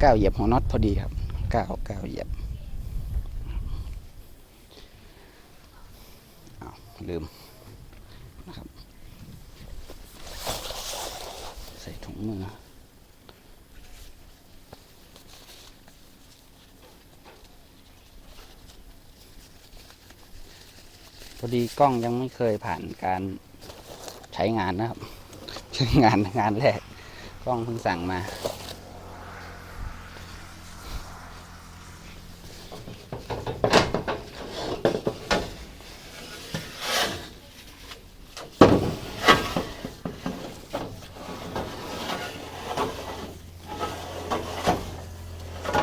เก้าเหยียบหัวน็อตพอดีครับเก้าเก้าเหยียบอ้าวลืมนะครับ ใส่ถุงมือพอดีกล้องยังไม่เคยผ่านการใช้งานนะครับ ใช้งานงานแรก กล้องเพิ่งสั่งมา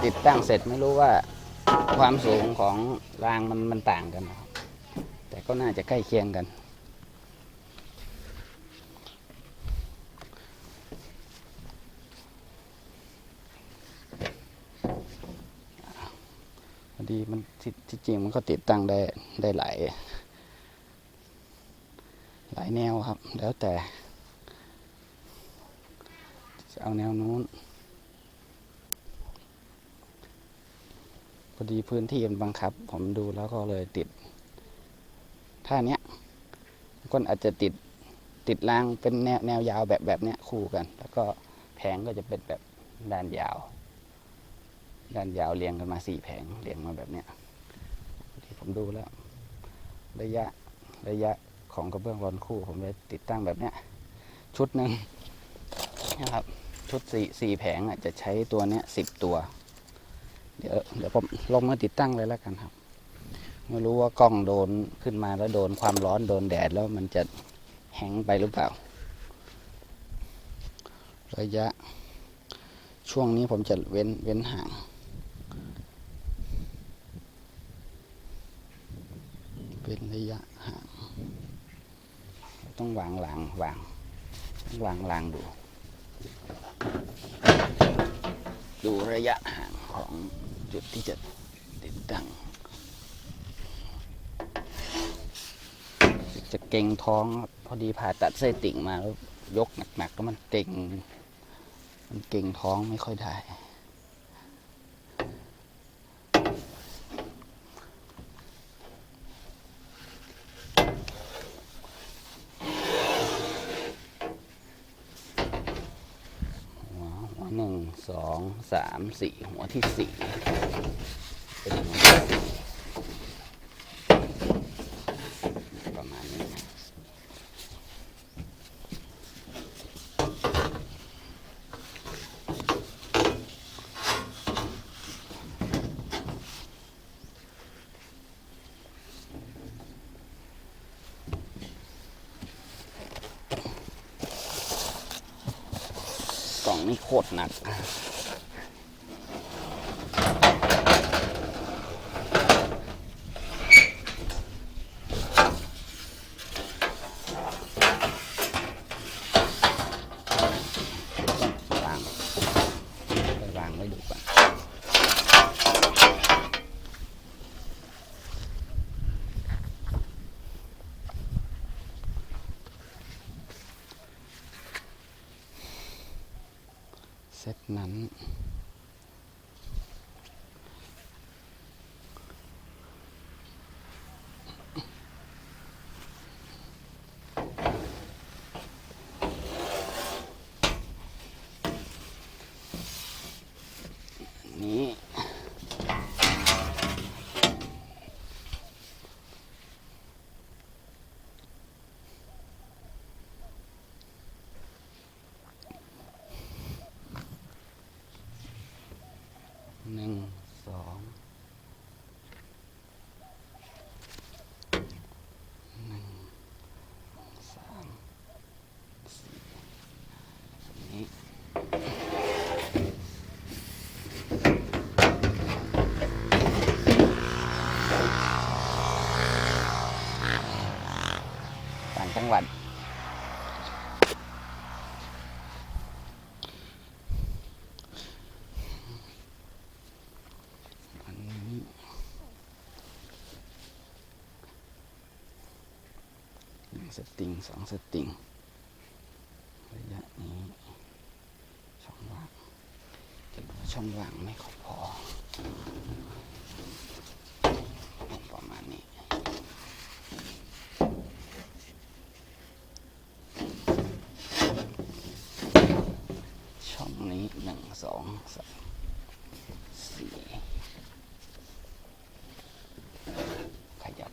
ติดตั้งเสร็จไม่รู้ว่าความสูงของรางมันมันต่างกันนะครับแต่ก็น่าจะใกล้เคียงกัน พอดีมันที่ที่จริงมันก็ติดตั้งได้ได้หลายหลายแนวครับ แล้วแต่ จะเอาแนวนู้น อดีพื้นที่มันบังคับ ผมดูแล้วก็เลยติดท่าเนี้ยก็อาจจะติดติดรางเป็นแนวแนวยาวแบบแบบเนี้ยคู่กัน แล้วก็แผงก็จะเป็นแบบด้านยาว ด้านยาวเรียงกันมาสี่แผงเรียงมาแบบเนี้ยที่ผมดูแล้ว ระยะระยะของกระเบื้องรอนคู่ ผมเลยติดตั้งแบบเนี้ยชุดหนึ่งนะครับชุดสี่สี่แผงอะจะใช้ตัวเนี้ยสิบตัว เดี๋ยวเดี๋ยวผมลงมาติดตั้งเลยแล้วกันครับ ไม่รู้ว่ากล้องโดนขึ้นมาแล้วโดนความร้อนโดนแดดแล้วมันจะแห้งไปหรือเปล่า ระยะ ช่วงนี้ผมจะเว้นเว้นห่างเป็นระยะห่าง ต้องวางหลังวางวางรางดู ดูระยะห่างของ จุดที่จะติดตั้งจะเก่งท้องพอดีผ่าตัดไส้ติ่งมาแล้วยกหนักๆแล้วมันเก่ง มันเก่งท้องไม่ค่อยได้ หัวหัวหนึ่งส องสามสี่หัวที่สี่เป็นหัวประมาณนี้นะกล่องนี่โคตรหนัก ต้องวางไปวางไว้ดูก่อนเซตนั้น นี้ หนึ่งสองหนึ่งสามสี่นี้ ต่างจังห วันนี้หนึ่งสติงสองสติงระยะนี้ช่องว่างจะดูช่องว่างไม่คระมาณนี้ ช่องนี้หนึ่งสองสามสี่ขยับ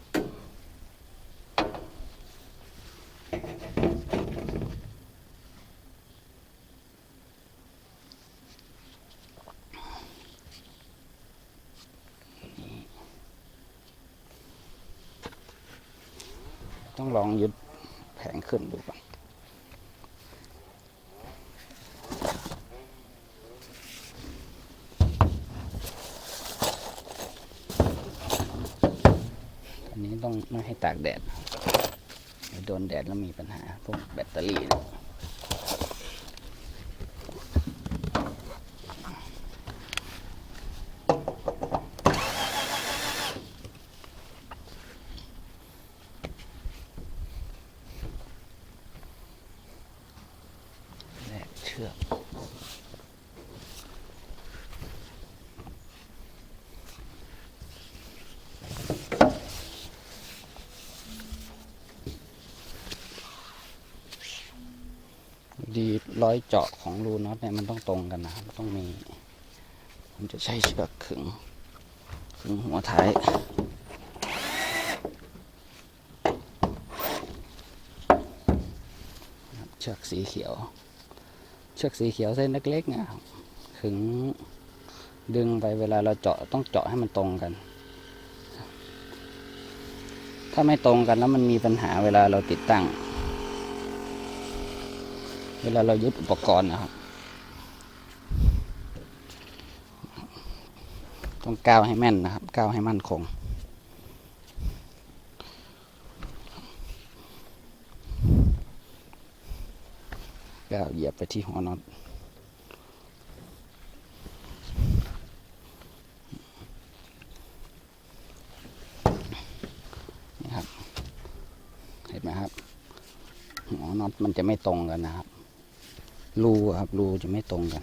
ต้องลองยึดแผงขึ้นดูก่อนอันนี้ต้องไม่ให้ตากแดดโดนแดดแล้วมีปัญหาพวกแบตเตอรี่นะแลกเชือก ดีร้อยเจาะของรูน็อตเนี่ยมันต้องตรงกันนะครับต้องมีผมจะใช้เชือกขึงขึงหัวท้ายเชือกสีเขียว เชือกสีเขียวเส้นเล็กๆนะขึงดึงไปเวลาเราเจาะต้องเจาะให้มันตรงกัน ถ้าไม่ตรงกันแล้วมันมีปัญหาเวลาเราติดตั้ง เวลาเรายึดอุปกรณ์นะครับ ต้องก้าวให้แม่นนะครับ ก้าวให้มั่นคง ก้าวเหยียบไปที่หัวน็อตนี่ครับ เห็นไหมครับ หัวน็อตมันจะไม่ตรงกันนะครับ รูครับรูจะไม่ตรงกัน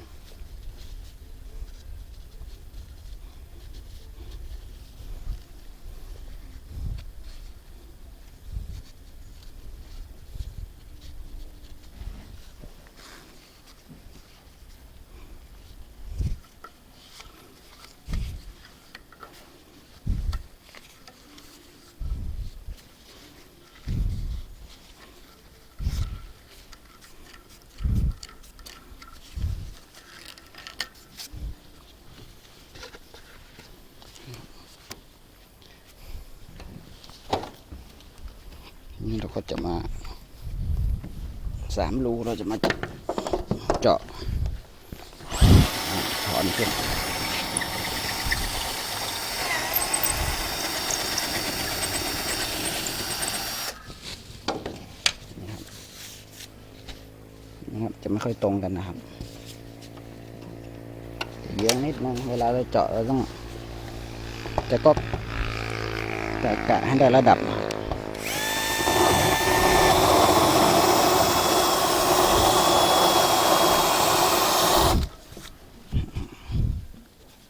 ก็จะมาสามรูเราจะมาเจาะถอนขึ้นนี่ครับนะครับจะไม่ค่อยตรงกันนะครับเยอะนิดนึงเวลาเราเจาะเราต้องจะก็กะกะให้ได้ระดับ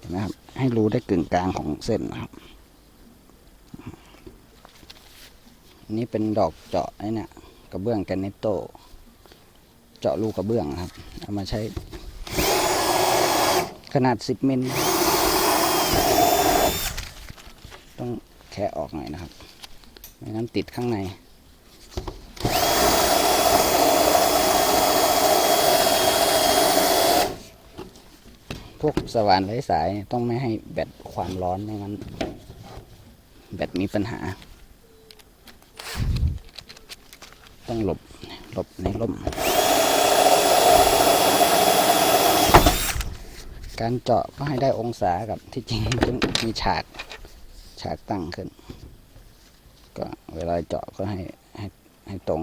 เห็นะครับ ให้รู้ได้กึ่งกลางของเส้นนะครับนนี้เป็นดอกเจาะไอ้เนี่ยกระเบื้องแกนิตโต เจาะรูกระเบื้องนะครับ เอามาใช้ ขนาด 10มิลต้องแคะออกหน่อยนะครับ ไม่งั้นติดข้างใน พวกสว่านไร้สายต้องไม่ให้แบตความร้อนไม่งั้น แบตมีปัญหา ต้องหลบหลบในร่ม การเจาะก็ให้ได้องศากับที่จริงต้องมีฉากฉากตั้งขึ้น ก็เวลาเจาะก็ให้ให้ให้ตรง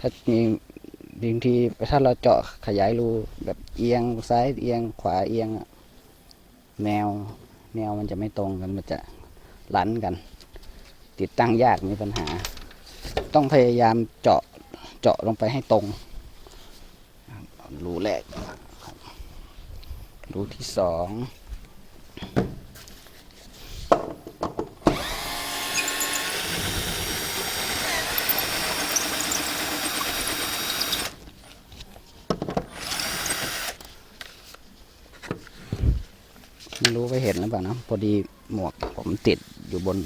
ถ้ามี บางทีถ้าเราเจาะขยายรูแบบเอียงซ้ายเอียงขวาเอียงแนวแนวมันจะไม่ตรงกันมันจะลันกัน ติดตั้งยากมีปัญหา ต้องพยายามเจาะเจาะลงไปให้ตรงรูแรกรูที่สอง รู้ไปเห็นหรือเปล่านะพอดีหมวกผมติดอยู่บน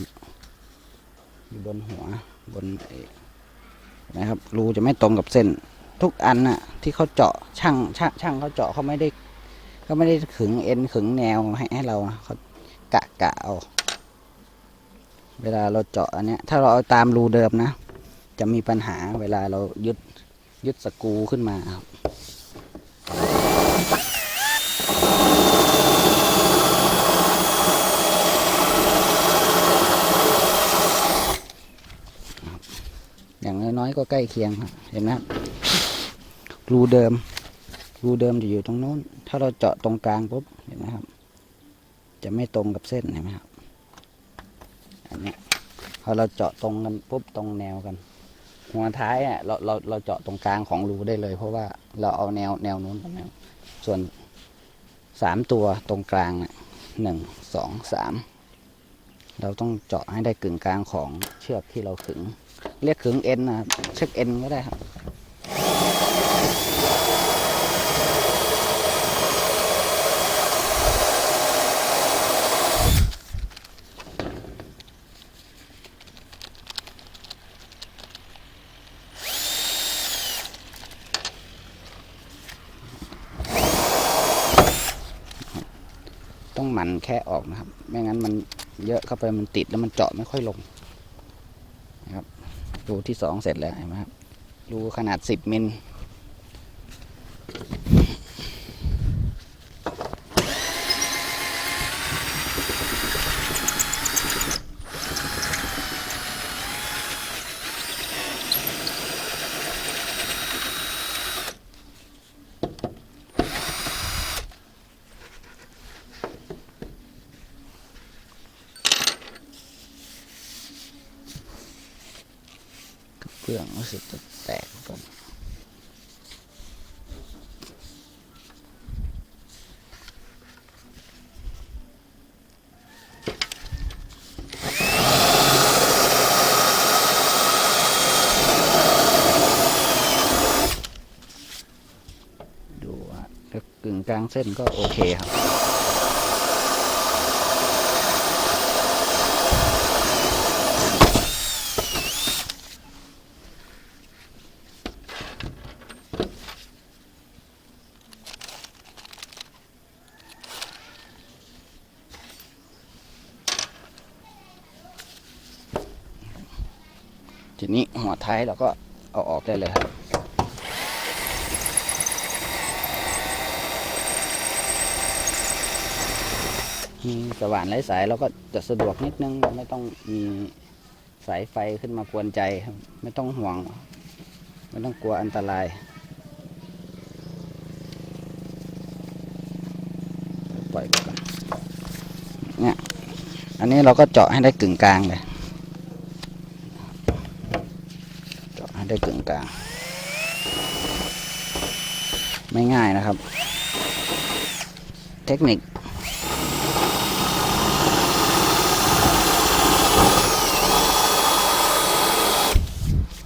อยู่บนหัวบนไอ้นะครับรูจะไม่ตรงกับเส้น ทุกอันน่ะ ที่เขาเจาะช่างช่างช่างเขาเจาะเขาไม่ได้เขาไม่ได้ขึงเอ็นขึงแนวให้ให้เราเขากะกะเอาเวลาเราเจาะอันเนี้ยถ้าเราเอาตามรูเดิมนะ จะมีปัญหาเวลาเรายึดยึดสกูขึ้นมาครับอย่าง น้อยก็ใกล้เคียงเห็นไหมครับรูเดิม รูเดิมจะอยู่ตรงโน้น ถ้าเราเจาะตรงกลางปุ๊บเห็นไหมครับ จะไม่ตรงกับเส้นเห็นไหมครับอันนี้พอเราเจาะตรงกันปุ๊บตรงแนวกันหัวท้ายอะเราเราเราเจาะตรงกลางของรูได้เลย เพราะว่าเราเอาแนวแนวนู้นแนวส่วนสามตัวตรงกลางหนึ่งสองสามเราต้องเจาะให้ได้กึ่งกลางของเชือกที่เราขึง เรียกขึงเอ็นนะครับเชือกเอ็นก็ได้ครับต้องหมั่นแค่ออกนะครับ ไม่งั้นมันเยอะเข้าไปมันติดแล้วมันเจาะไม่ค่อยลง รูที่สองเสร็จแล้วเห็นไหมครับรูขนาดสิบมิล รื่องรู้สึกจะแตกก่อนดูว่าถ้ากึ่งกลางเส้นก็โอเคครับ ทีนี้หัวท้ายเราก็เอาออกได้เลยครับมีสว่านไร้สายเราก็จะสะดวกนิดนึงไม่ต้องมีสายไฟขึ้นมากวนใจครับไม่ต้องห่วง ไม่ต้องกลัวอันตรายปล่อยไปก่อนเนี่ยอันนี้เราก็เจาะให้ได้กึ่งกลางเลย เจาะให้ ได้กึ่งกลาง ไม่ง่ายนะครับ เทคนิค